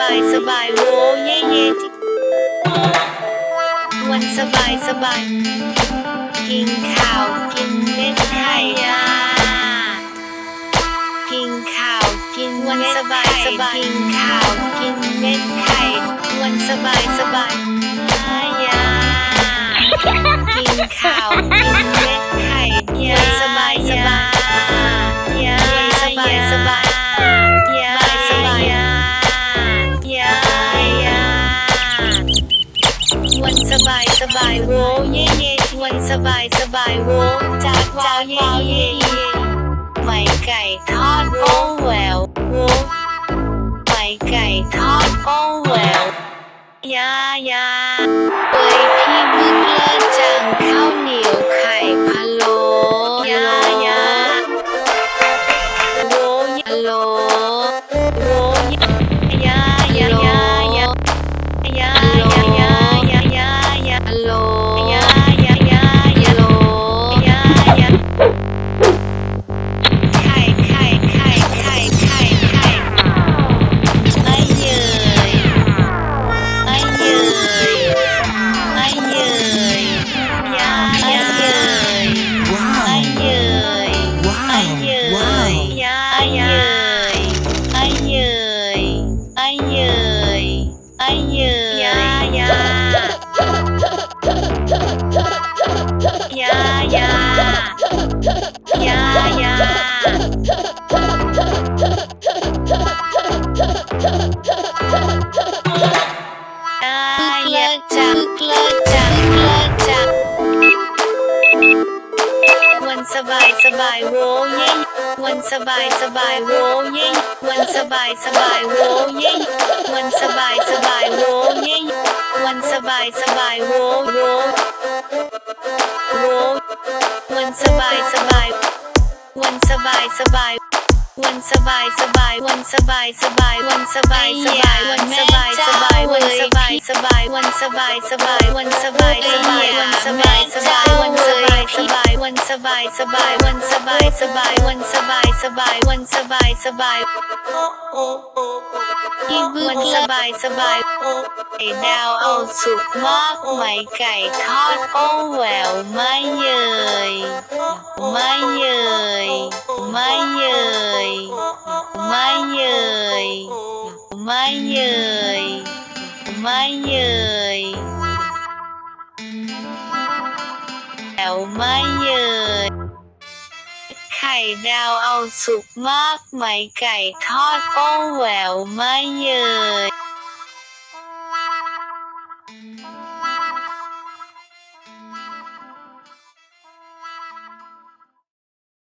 บายสบายโวเย่เย่จิวันสบายสบาย กินข้าวกินเม็ดไข่ยากินข้าวกินวันสบายสบายกินข้าวกินเม็ดไข่วันสบายสบายยากินข้าวกินเม็ดไข่ยาสบายสบายยาสบายสบายายสบายโวเย่เย่วันสบายสบายโวจากวาเย่เย่เย่ไม่ไก่ทอดโอแหววโวไม่ไก่ทอดโอแหววยายาเอ้ยพี่บึ้งเลิศจังข้าวเหนียวไข่พะโล้ยายาโวฮัลโล 呀。 สบายสบายโวเย่วันสบายสบายโวเย่วันสบายสบายโวเย่วันสบายสบายโวโวโววันสบายสบายวันสบายสบายวันสบายสบายวันสบายสบายวันสบายสบายวันสบายสบายวันสบายสบายวันสบายสบายวันสบายสบายวันสบายสบาย สบายสบายวันสบายสบายวันสบายสบายวันสบายสบายที่บึ้งสบายสบายไข่ดาวเอาสุกมากไหมไก่ทอดโอ้แหววไม่เยยไม่เยยไม่เยยไม่เยยไม่เยยไม่เยย วไม่เยยไข่ดาวเอาสุกมากไหมไก่ทอดโอ้แหววไม่เยย